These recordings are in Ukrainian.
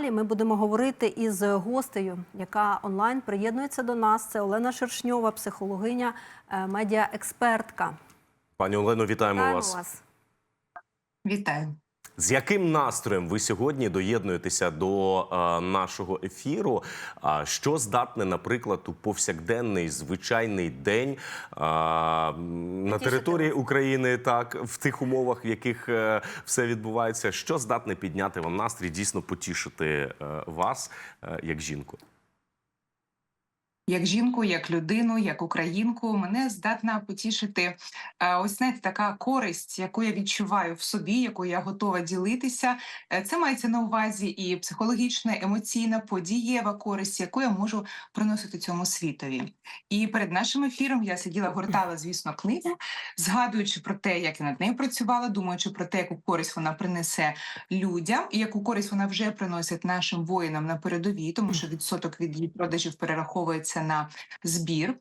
далі ми будемо говорити із гостею, яка онлайн приєднується до нас. Це Олена Шершньова, психологиня, е, медіаекспертка. Пані Олено, вітаємо Вітаємо вас. вас. Вітаю. З яким настроєм ви сьогодні доєднуєтеся до е, нашого ефіру? А що здатне, наприклад, у повсякденний звичайний день е, на території України, так в тих умовах, в яких е, все відбувається, що здатне підняти вам настрій, дійсно потішити е, вас е, як жінку? Як жінку, як людину, як українку, мене здатна потішити е, ось знаєте, така користь, яку я відчуваю в собі, яку я готова ділитися. Е, Це мається на увазі і психологічна, емоційна, подієва користь, яку я можу приносити цьому світові. І перед нашим ефіром я сиділа, гортала, звісно, книгу, згадуючи про те, як я над нею працювала, думаючи про те, яку користь вона принесе людям, і яку користь вона вже приносить нашим воїнам на передовій, тому що відсоток від її продажів перераховується на збір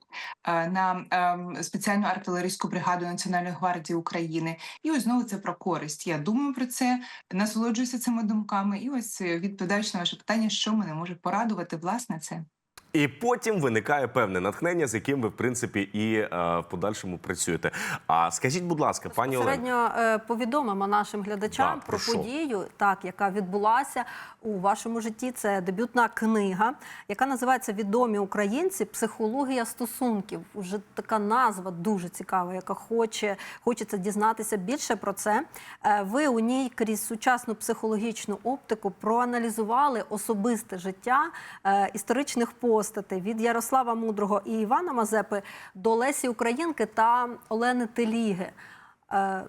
е, на ем, спеціальну артилерійську бригаду Національної гвардії України. І ось знову це про користь. Я думаю про це, насолоджуюся цими думками. І ось е, відповідаючи на ваше питання, що мене може порадувати, власне, це. І потім виникає певне натхнення, з яким ви в принципі і е, в подальшому працюєте. А скажіть, будь ласка, пані. Середньо е, повідомимо нашим глядачам Да, про про що? подію, так яка відбулася у вашому житті. Це дебютна книга, яка називається Відомі українці. Психологія стосунків. Уже така назва дуже цікава, яка хоче хочеться дізнатися більше про це. Е, Ви у ній крізь сучасну психологічну оптику проаналізували особисте життя е, історичних постатей від Ярослава Мудрого і Івана Мазепи до Лесі Українки та Олени Теліги. Е,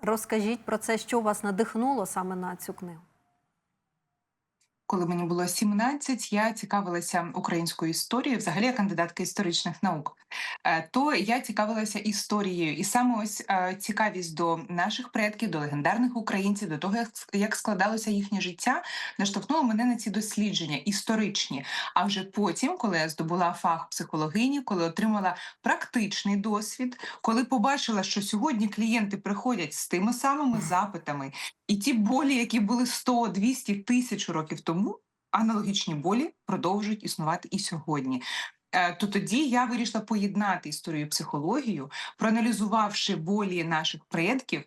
Розкажіть про це, що вас надихнуло саме на цю книгу. Коли мені було 17, я цікавилася українською історією, взагалі я кандидатка історичних наук. Е, То я цікавилася історією, і саме ось е, цікавість до наших предків, до легендарних українців, до того, як, складалося їхнє життя, наштовхнуло мене на ці дослідження історичні. А вже потім, коли я здобула фах психологині, коли отримала практичний досвід, коли побачила, що сьогодні клієнти приходять з тими самими запитами, і ті болі, які були 100, 200, тисячу років тому, аналогічні болі продовжують існувати і сьогодні. Е, То тоді я вирішила поєднати історію і психологію, проаналізувавши болі наших предків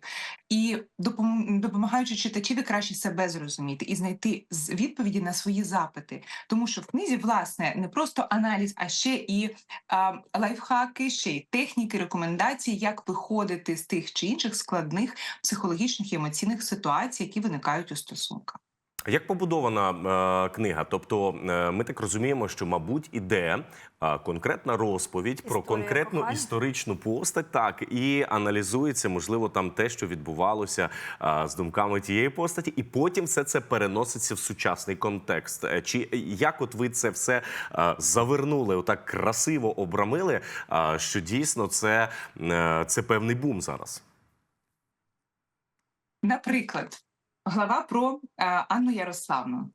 і допом- допомагаючи читачеві краще себе зрозуміти і знайти відповіді на свої запити. Тому що в книзі, власне, не просто аналіз, а ще і а, лайфхаки, ще й техніки, рекомендації, як виходити з тих чи інших складних психологічних і емоційних ситуацій, які виникають у стосунках. Як побудована е, книга? Тобто, е, ми так розуміємо, що, мабуть, іде е, конкретна розповідь про конкретну кохання. історичну постать, так і аналізується, можливо, там те, що відбувалося е, з думками тієї постаті, і потім все це переноситься в сучасний контекст. Е, Чи як от ви це все е, завернули, отак красиво обрамили, е, що дійсно це, е, це певний бум зараз? Наприклад, глава про е, Анну Ярославну.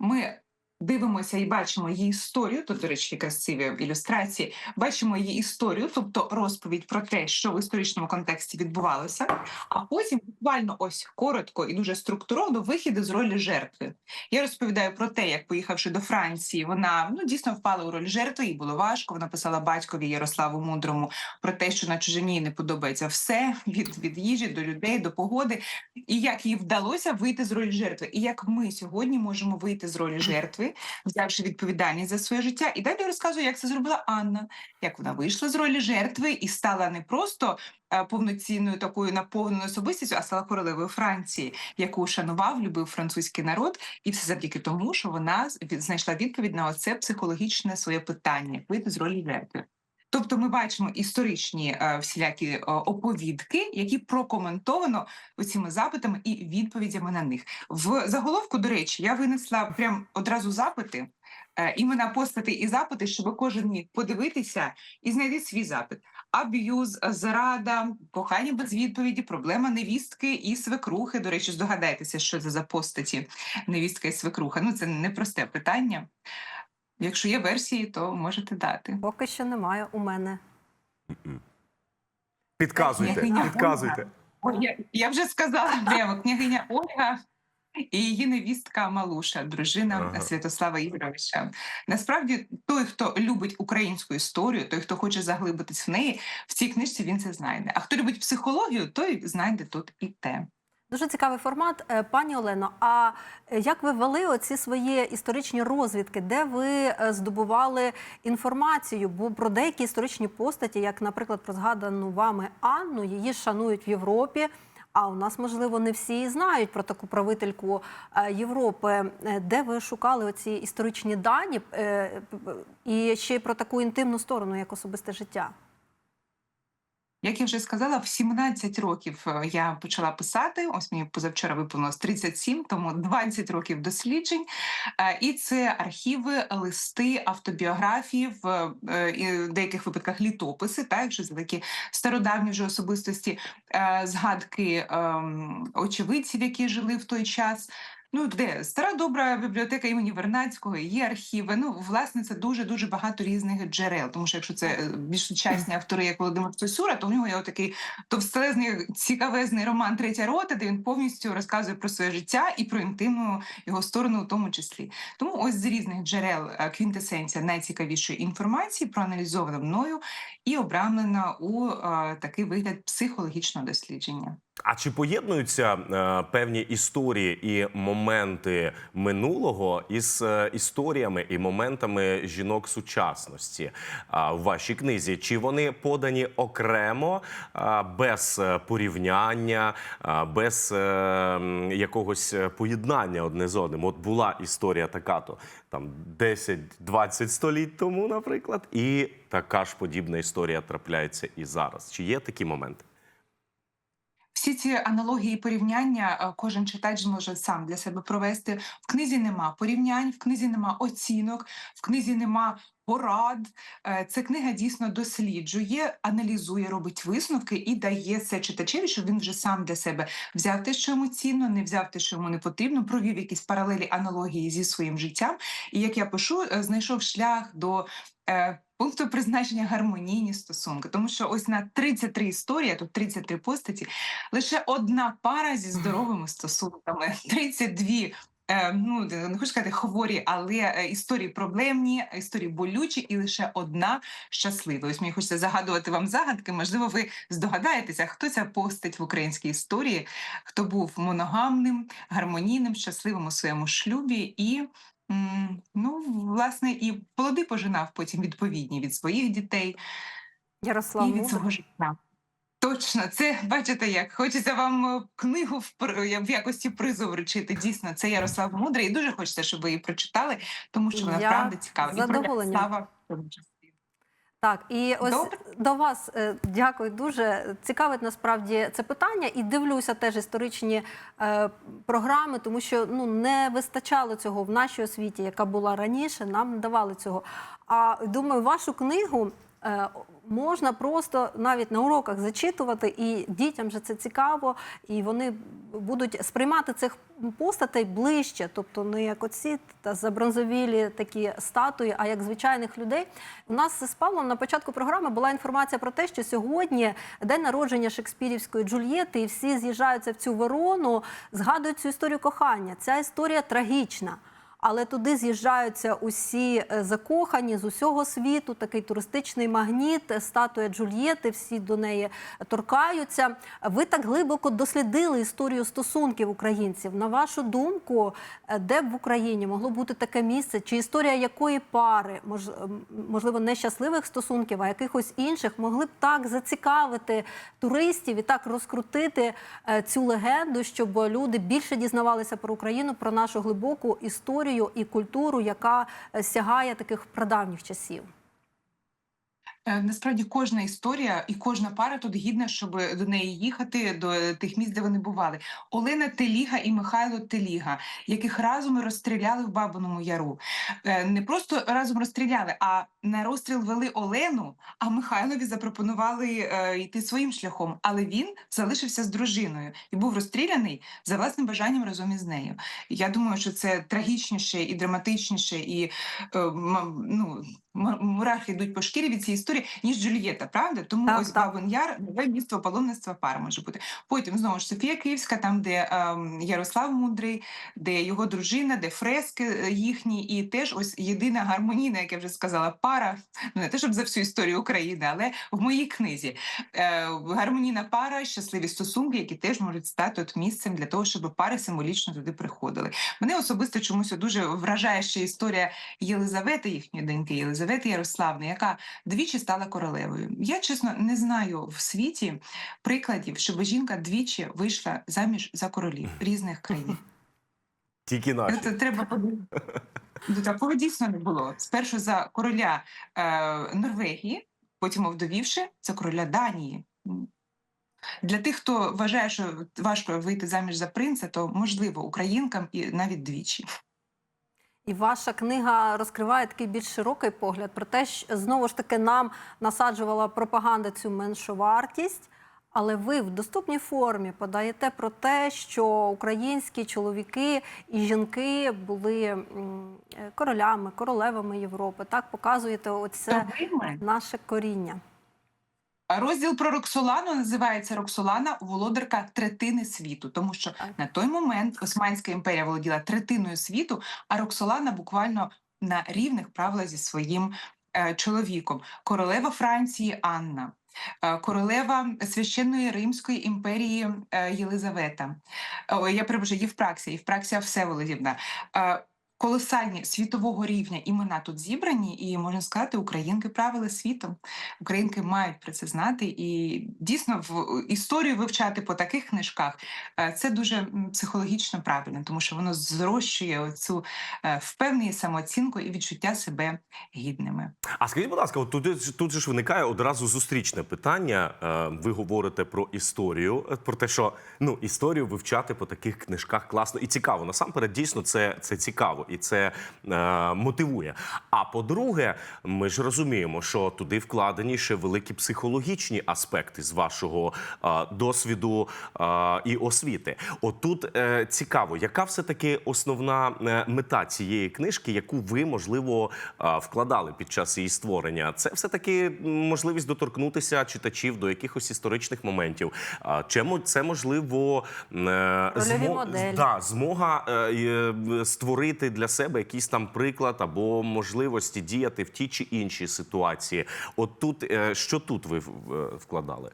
Ми дивимося і бачимо її історію. Тут, до речі, красиві ілюстрації. Бачимо її історію, тобто розповідь про те, що в історичному контексті відбувалося. А потім буквально ось коротко і дуже структуровано вихід з ролі жертви. Я розповідаю про те, як поїхавши до Франції, вона ну дійсно впала у роль жертви, їй було важко. Вона писала батькові Ярославу Мудрому про те, що на чужині не подобається все від, від їжі до людей, до погоди, і як їй вдалося вийти з ролі жертви, і як ми сьогодні можемо вийти з ролі жертви, взявши відповідальність за своє життя. І далі розказую, як це зробила Анна, як вона вийшла з ролі жертви і стала не просто е, повноцінною такою наповненою особистістю, а стала королевою Франції, яку шанував, любив французький народ, і все завдяки тому, що вона знайшла відповідь на оце психологічне своє питання вийти з ролі жертви. Тобто ми бачимо історичні е, всілякі е, оповідки, які прокоментовано оціми запитами і відповідями на них. В заголовку, до речі, я винесла прям одразу запити, е, імена постати і запити, щоб кожен міг подивитися і знайти свій запит. Аб'юз, зрада, кохання без відповіді, проблема невістки і свекрухи. До речі, здогадайтеся, що це за постаті невістка і свекруха. Ну це непросте питання. Якщо є версії, то можете дати. Поки що немає у мене. Підказуйте, Княгиня підказуйте. Ой, я, я вже сказала прямо, княгиня Ольга і її невістка Малуша, дружина Ага. Святослава Ігоровича. Насправді, той, хто любить українську історію, той, хто хоче заглибитись в неї, в цій книжці він це знайде. А хто любить психологію, той знайде тут і те. Дуже цікавий формат. Е, Пані Олено, а е, як ви вели оці свої історичні розвідки, де ви е, здобували інформацію? Бо про деякі історичні постаті, як, наприклад, про згадану вами Анну, її шанують в Європі. А у нас, можливо, не всі знають про таку правительку Європи. Де ви шукали оці історичні дані і ще про таку інтимну сторону, як особисте життя? Як я вже сказала, в 17 років е, я почала писати. Ось мені позавчора виповнилось 37, тому 20 років досліджень. Е, І це архіви, листи, автобіографії, в е, деяких випадках літописи, так вже за такі стародавні вже особистості, згадки ем, очевидців, які жили в той час. Ну, де стара добра бібліотека імені Вернадського, є архіви. Ну, власне, це дуже дуже багато різних джерел. Тому що якщо це е, більш сучасні автори, як Володимир Стосюра, то в нього є такий товстелезний, цікавезний роман Третя рота, де він повністю розказує про своє життя і про інтимну його сторону, у тому числі. Тому ось з різних джерел е, квінтесенція найцікавішої інформації проаналізована мною і обрамлена у е, такий вигляд психологічного дослідження. А чи поєднуються е, певні історії і моменти минулого із е, історіями і моментами жінок сучасності а, в вашій книзі? Чи вони подані окремо, а, без е, порівняння, а, без е, якогось е, поєднання одне з одним? От була історія така, то там 10-20 століть тому, наприклад, і така ж подібна історія трапляється і зараз. Чи є такі моменти? Всі ці аналогії порівняння е, кожен читач зможе сам для себе провести. В книзі нема порівнянь, в книзі нема оцінок, в книзі нема порад. Е, Ця книга дійсно досліджує, аналізує, робить висновки і дає це читачеві, щоб він вже сам для себе взяв те, що йому цінно, не взяв те, що йому не потрібно, провів якісь паралелі аналогії зі своїм життям. І як я пишу, е, знайшов шлях до. е, Пункту призначення гармонійні стосунки, тому що ось на 33 історії, тут 33 постаті, лише одна пара зі здоровими стосунками, 32 Е, ну не хочу сказати хворі, але е, історії проблемні, історії болючі, і лише одна щаслива. Ось мені хочеться загадувати вам загадки. Можливо, ви здогадаєтеся, хто ця постать в українській історії, хто був моногамним, гармонійним, щасливим у своєму шлюбі і. Ну, власне, і плоди пожинав потім відповідні від своїх дітей Ярослав і від Мудрик. свого життя. Точно, це бачите, як хочеться вам е, книгу в, в якості призу вручити. Дійсно, це Ярослав Мудрий. І дуже хочеться, щоб ви її прочитали, тому що вона Я правда цікава. І про. Ярослава. Так, і ось Добре. до вас е, дякую дуже. Цікавить насправді це питання, і дивлюся теж історичні е, програми, тому що ну не вистачало цього в нашій освіті, яка була раніше. Нам не давали цього. А думаю, вашу книгу. Е, Можна просто навіть на уроках зачитувати, і дітям же це цікаво, і вони будуть сприймати цих постатей ближче, тобто не як оці та забронзовілі такі статуї, а як звичайних людей. У нас з Павлом на початку програми була інформація про те, що сьогодні день народження Шекспірівської Джульєти, і всі з'їжджаються в цю Верону, згадують цю історію кохання. Ця історія трагічна. Але туди з'їжджаються усі е, закохані з усього світу, такий туристичний магніт, е, статуя Джульєти, всі до неї торкаються. Ви так глибоко дослідили історію стосунків українців. На вашу думку, е, де б в Україні могло бути таке місце, чи історія якої пари, мож- можливо, не щасливих стосунків, а якихось інших, могли б так зацікавити туристів і так розкрутити е, цю легенду, щоб люди більше дізнавалися про Україну, про нашу глибоку історію і культуру, яка е, сягає таких прадавніх часів. Е, Насправді кожна історія і кожна пара тут гідна, щоб до неї їхати, до тих місць, де вони бували. Олена Теліга і Михайло Теліга, яких разом розстріляли в Бабиному Яру. Е, Не просто разом розстріляли, а на розстріл вели Олену, а Михайлові запропонували е, йти своїм шляхом. Але він залишився з дружиною і був розстріляний за власним бажанням разом із нею. Я думаю, що це трагічніше і драматичніше, і ну, мурахи йдуть по шкірі від цієї історії. Історія, ніж Джульєта, правда? Тому Так, ось так. Бабин Яр, нове місто паломництва пар може бути. Потім знову ж Софія Київська, там, де ем, Ярослав Мудрий, де його дружина, де фрески е, їхні, і теж ось єдина гармонійна, як я вже сказала, пара. Ну не те, щоб за всю історію України, але в моїй книзі е, гармонійна пара, щасливі стосунки, які теж можуть стати от місцем для того, щоб пари символічно туди приходили. Мене особисто чомусь дуже вражає ще історія Єлизавети, їхньої доньки, Єлизавети Ярославни, яка двічі стала королевою. Я чесно не знаю в світі прикладів, щоб жінка двічі вийшла заміж за королів різних країн. Тільки наші. Це треба подивитися. Такого дійсно не було. Спершу за короля е, Норвегії, потім овдовівши за короля Данії. Для тих, хто вважає, що важко вийти заміж за принца, то можливо українкам і навіть двічі. І ваша книга розкриває такий більш широкий погляд про те, що знову ж таки нам насаджувала пропаганда цю меншовартість. Але ви в доступній формі подаєте про те, що українські чоловіки і жінки були е, королями, королевами Європи. Так показуєте оце наше коріння. Розділ про Роксолану називається Роксолана володарка третини світу, тому що на той момент Османська імперія володіла третиною світу, а Роксолана буквально на рівних правила зі своїм е, чоловіком. Королева Франції Анна. е, Королева священної Римської імперії е, Єлизавета. О, я перепрошую, Євпраксія, Євпраксія Всеволодівна. Е, Колосальні світового рівня імена тут зібрані, і можна сказати, українки правили світом. Українки мають про це знати, і дійсно в історію вивчати по таких книжках е, це дуже психологічно правильно, тому що воно зрощує цю впевненість, самооцінку і відчуття себе гідними. А скажіть, будь ласка, от тут, тут же ж виникає одразу зустрічне питання. Е, Ви говорите про історію, е, про те, що ну історію вивчати по таких книжках класно і цікаво. Насамперед, дійсно, це, це цікаво і це е, мотивує. А по-друге, ми ж розуміємо, що туди вкладені ще великі психологічні аспекти з вашого е, досвіду е, і освіти. Отут е, цікаво, яка все таки основна е, мета цієї книжки, яку ви можливо е, вкладали під час її створення? Це все таки можливість доторкнутися читачів до якихось історичних моментів. А Чому це можливо е, моделі. да, змога е, е, створити для себе якийсь там приклад або можливості діяти в ті чи інші ситуації? От тут е, що тут ви вкладали?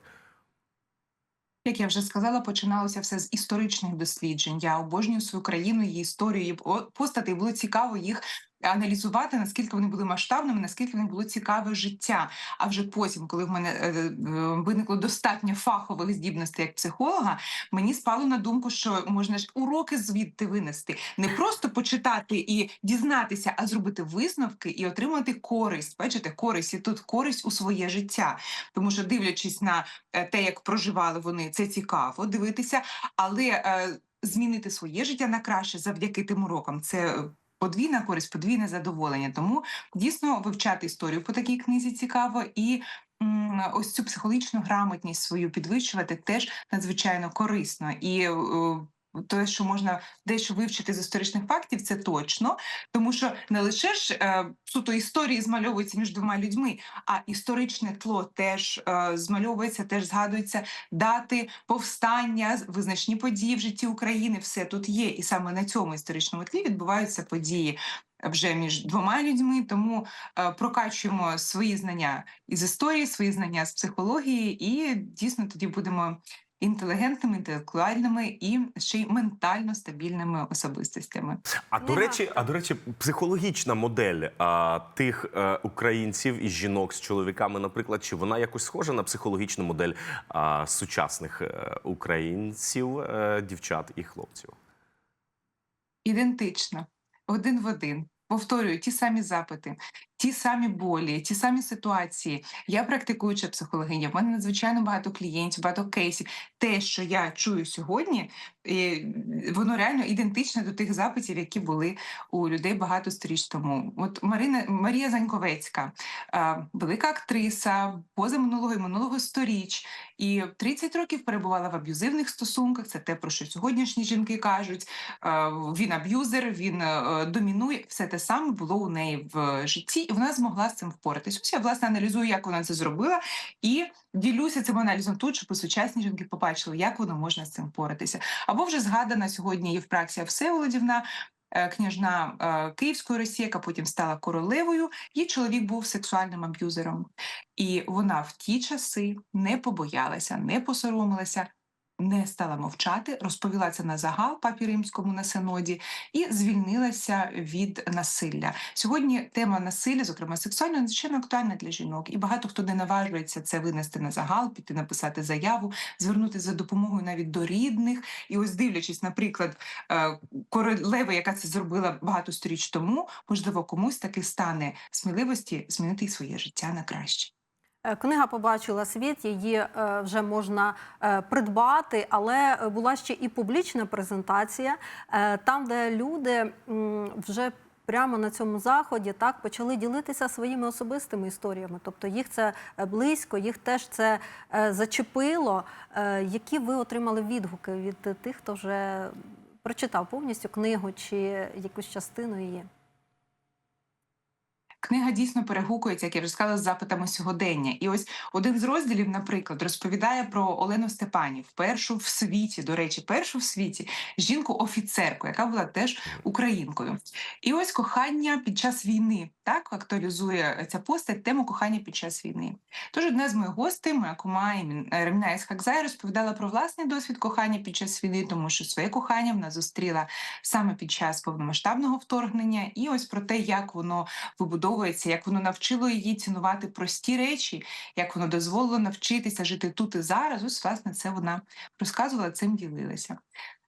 Як я вже сказала, починалося все з історичних досліджень. Я обожнюю свою країну, її історію, її постати. Було цікаво їх аналізувати, наскільки вони були масштабними, наскільки в них було цікаве життя. А вже потім, коли в мене е, е, виникло достатньо фахових здібностей як психолога, мені спало на думку, що можна ж уроки звідти винести, не просто почитати і дізнатися, а зробити висновки і отримати користь. Бачите, користь і тут користь у своє життя. Тому що дивлячись на е, те, як проживали вони, це цікаво дивитися, але змінити своє життя на краще завдяки тим урокам це. Подвійна користь, подвійне задоволення. Тому дійсно вивчати історію по такій книзі цікаво, і ось цю психологічну грамотність свою підвищувати теж надзвичайно корисно. І е, те, що можна дещо вивчити з історичних фактів, це точно, тому що не лише ж е, суто історії змальовуються між двома людьми, а історичне тло теж е, змальовується, теж згадується дати повстання, визначні події в житті України. Все тут є, і саме на цьому історичному тлі відбуваються події. Вже між двома людьми, тому е, прокачуємо свої знання із історії, свої знання з психології, і дійсно тоді будемо інтелігентними, інтелектуальними і ще й ментально стабільними особистостями. А до речі, а до речі, психологічна модель а, тих е, українців і жінок з чоловіками, наприклад, чи вона якось схожа на психологічну модель а, сучасних е, українців, е, дівчат і хлопців? ідентично, один в один. Повторюю, ті самі запити, ті самі болі, ті самі ситуації. Я практикуюча психологиня, в мене надзвичайно багато клієнтів, багато кейсів. Те, що я чую сьогодні, воно реально ідентичне до тих запитів, які були у людей багато сторіч тому. От Марина Марія Заньковецька, велика актриса поза минулого і минулого сторіч, і 30 років перебувала в аб'юзивних стосунках. Це те, про що сьогоднішні жінки кажуть. Він аб'юзер, він е, домінує. Все те саме було у неї в житті, і вона змогла з цим впоратись. Ось я власне аналізую, як вона це зробила, і ділюся цим аналізом тут, щоб сучасні жінки побачили, як воно можна з цим впоратися. Або вже згадана сьогодні Євпраксія Всеволодівна, е, княжна е, Київської Росії, яка потім стала королевою. Її чоловік був сексуальним аб'юзером, і вона в ті часи не побоялася, не посоромилася. Не стала мовчати, розповіла це на загал папі римському на синоді і звільнилася від насилля. Сьогодні тема насилля, зокрема сексуального, надзвичайно актуальна для жінок, і багато хто не наважується це винести на загал, піти написати заяву, звернутися за допомогою навіть до рідних. І ось дивлячись, наприклад, е, королеви, яка це зробила багато сторіч тому, можливо, комусь таки стане сміливості змінити своє життя на краще. Е, Книга побачила світ, її е, вже можна е, придбати, але була ще і публічна презентація, там, де люди вже прямо на цьому заході так почали ділитися своїми особистими історіями. Тобто їх це близько, їх теж це зачепило. Які ви отримали відгуки від тих, хто вже прочитав повністю книгу чи якусь частину її? Книга дійсно перегукується, як я вже сказала, з запитами сьогодення. І ось один з розділів, наприклад, розповідає про Олену Степанів, першу в світі, до речі, першу в світі жінку-офіцерку, яка була теж українкою. І ось кохання під час війни так актуалізує ця постать тему кохання під час війни. Тож одна з моїх гостей, моя кума е, Реміна Ісхакзай, розповідала про власний досвід кохання під час війни, тому що своє кохання вона зустріла саме під час повномасштабного вторгнення, і ось про те, як воно вибудовується, як воно навчило її цінувати прості речі, як воно дозволило навчитися жити тут і зараз. Ось власне це вона розказувала, цим ділилася.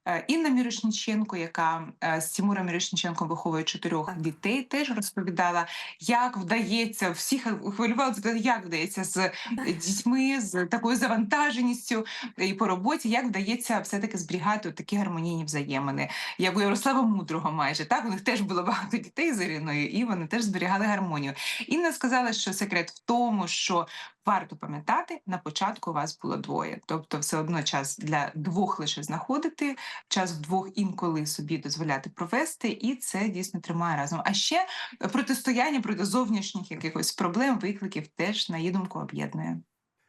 Е, Інна Мірошніченко, яка е, з Тимуром Мірошніченком виховує чотирьох дітей, теж розповідала, як вдається всіх хвилювала, як вдається з дітьми, з такою завантаженістю і по роботі, як вдається все-таки зберігати такі гармонійні взаємини. Як у Ярослава Мудрого майже так у них теж було багато дітей з Іриною, і вони теж зберігали гармонію. Інна сказала, що секрет в тому, що варто пам'ятати, на початку вас було двоє, тобто все одно час для двох лише знаходити, час вдвох інколи собі дозволяти провести, і це дійсно тримає разом. А ще протистояння проти зовнішніх якихось проблем, викликів теж на її думку об'єднує.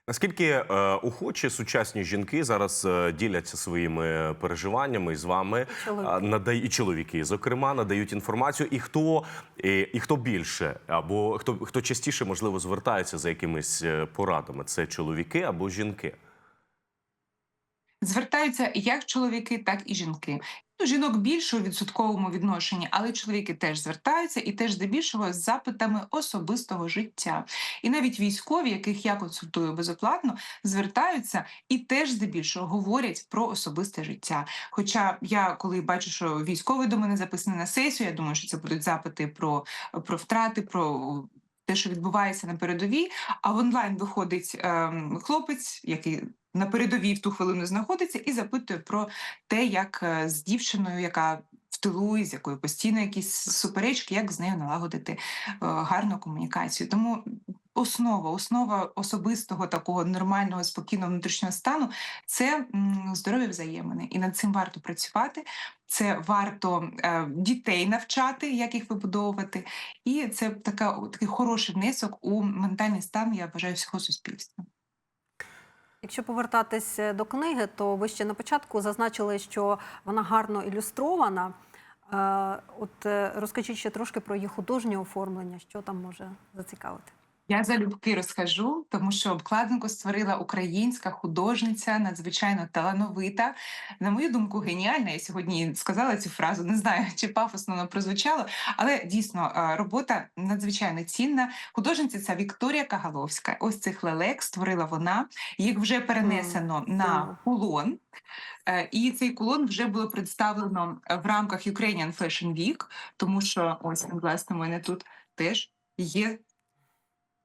Наскільки е, охочі сучасні жінки зараз е, діляться своїми переживаннями з вами, Чоловіки. а, надай- і чоловіки, зокрема, надають інформацію, і хто і, і хто більше, або хто хто частіше можливо звертається за якимись е, порадами? Це чоловіки або жінки? Звертаються як чоловіки, так і жінки. Ну, жінок більше у відсотковому відношенні, але чоловіки теж звертаються і теж здебільшого з запитами особистого життя. І навіть військові, яких я консультую безоплатно, звертаються і теж здебільшого говорять про особисте життя. Хоча я, коли бачу, що військовий до мене записаний на сесію, я думаю, що це будуть запити про, про втрати, про. Те, що відбувається на передовій, а в онлайн виходить ем, хлопець, який на передовій в ту хвилину знаходиться, і запитує про те, як е, з дівчиною, яка в тилу, з якою постійно якісь суперечки, як з нею налагодити е, гарну комунікацію. Тому основа, основа особистого такого нормального, спокійного внутрішнього стану це здорові взаємини, і над цим варто працювати. Це варто е, дітей навчати, як їх вибудовувати, і це така такий хороший внесок у ментальний стан, я вважаю, всього суспільства. Якщо повертатись е, до книги, то ви ще на початку зазначили, що вона гарно ілюстрована. Е, От розкажіть ще трошки про її художнє оформлення, що там може зацікавити. Я залюбки розкажу, тому що обкладинку створила українська художниця, надзвичайно талановита. На мою думку, геніальна. Я сьогодні сказала цю фразу. Не знаю, чи пафосно воно прозвучало, але дійсно е, робота надзвичайно цінна. Художниця ця Вікторія Кагаловська. Ось цих лелек створила вона. Їх вже перенесено Мгм. на кулон. Е, І цей кулон вже було представлено в рамках Ukrainian Fashion Week, тому що ось власне у мене тут теж є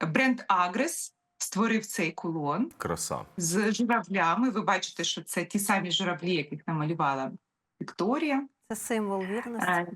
бренд Агрес створив цей кулон Краса. з журавлями. Ви бачите, що це ті самі журавлі, яких намалювала Вікторія. Це символ вірності. Е,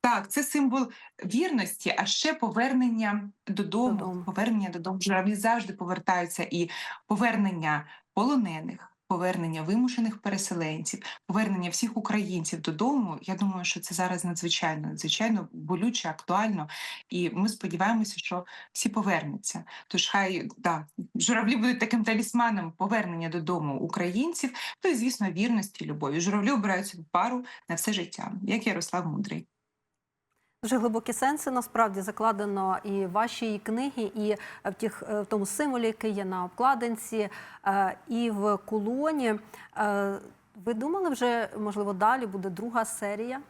Так, це символ вірності, а ще повернення додому. Додому. Повернення додому. Журавлі завжди повертаються і повернення полонених. Повернення вимушених переселенців, повернення всіх українців додому. Я думаю, що це зараз надзвичайно, надзвичайно болюче, актуально, і ми сподіваємося, що всі повернуться. Тож хай да, журавлі будуть таким талісманом повернення додому українців, то і звісно вірності, любові. Журавлі обирають собі пару на все життя, як Ярослав Мудрий. Дуже глибокі сенси насправді закладено і в вашій книги, і в тих в тому символі, який є на обкладинці, е, і в кулоні. Е, Ви думали вже, можливо, далі буде друга серія?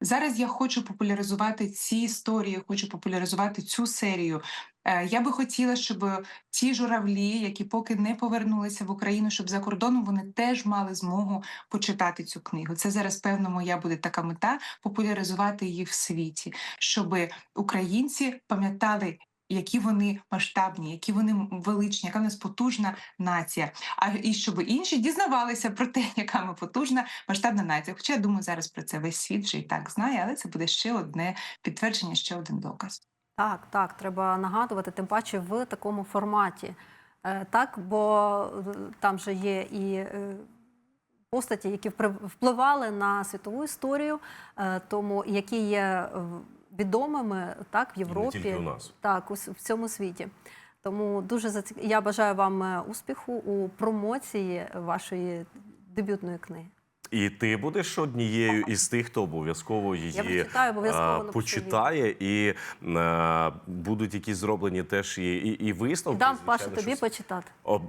Зараз я хочу популяризувати ці історії, хочу популяризувати цю серію. Е, Я би хотіла, щоб ті журавлі, які поки не повернулися в Україну, щоб за кордоном вони теж мали змогу почитати цю книгу. Це зараз, певно, моя буде така мета популяризувати її в світі, щоб українці пам'ятали. Які вони масштабні, які вони величні, яка в нас потужна нація. А і щоб інші дізнавалися про те, яка ми потужна масштабна нація. Хоча я думаю, зараз про це весь світ вже і так знає, але це буде ще одне підтвердження, ще один доказ. Так, так, треба нагадувати, тим паче в такому форматі. Е, Так, бо е, там же є і е, постаті, які впливали на світову історію, тому які є відомими так в Європі, тільки у нас. так у в цьому світі. Тому дуже зацік... я бажаю вам е, успіху у промоції вашої дебютної книги. І ти будеш однією із тих, хто обов'язково її е, почитає, і е, будуть якісь зроблені теж і, і, і висновки. Дам звичайно, тобі що- почитати.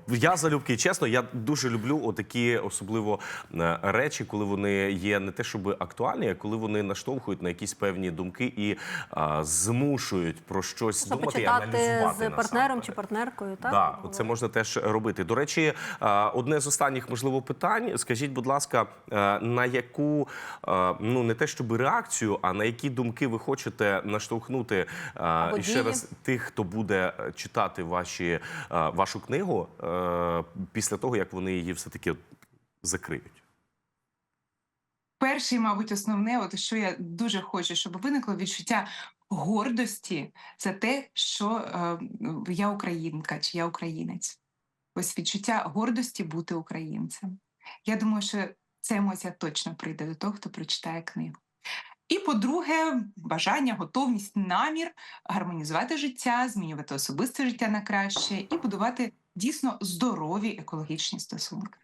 Я залюбки, чесно, я дуже люблю отакі особливо е, речі, коли вони є не те, щоб актуальні, а коли вони наштовхують на якісь певні думки і а, змушують про щось Можна думати і аналізувати з партнером чи партнеркою. Так, Да, це можна теж робити. До речі, е, одне з останніх можливо питань. Скажіть, будь ласка, е, на яку е, ну не те, щоб реакцію, а на які думки ви хочете наштовхнути е, і ще дії. раз тих, хто буде е, читати ваші е, вашу книгу е, після того, як вони її все таки закриють. Перше, мабуть, основне, от що я дуже хочу, щоб виникло відчуття гордості за те, що е, я українка чи я українець. Ось відчуття гордості бути українцем. Я думаю, що ця емоція точно прийде до того, хто прочитає книгу. І, по-друге, бажання, готовність, намір гармонізувати життя, змінювати особисте життя на краще і будувати дійсно здорові екологічні стосунки.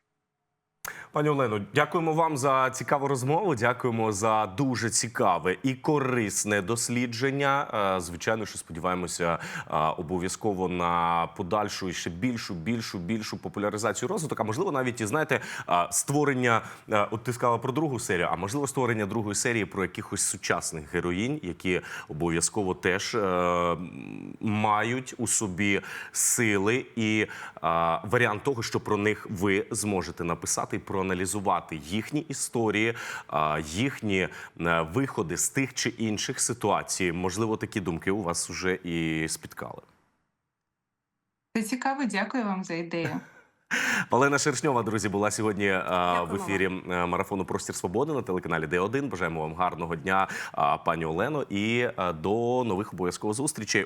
Пані Олено, дякуємо вам за цікаву розмову. Дякуємо за дуже цікаве і корисне дослідження. Е, Звичайно, що сподіваємося е, обов'язково на подальшу і ще більшу, більшу, більшу популяризацію розвиток. А можливо, навіть і знаєте, е, створення. От ти сказала про другу серію, а можливо, створення другої серії про якихось сучасних героїнь, які обов'язково теж мають у собі сили і варіант того, що про них ви зможете написати і проаналізувати їхні історії, їхні е, виходи з тих чи інших ситуацій. Можливо, такі думки у вас вже і спіткали. Це цікаво, дякую вам за ідею. Олена Шершньова, друзі, була сьогодні е, в ефірі е, марафону Простір Свободи на телеканалі Д1. Бажаємо вам гарного дня, пані Олено, і до нових обов'язково зустрічей.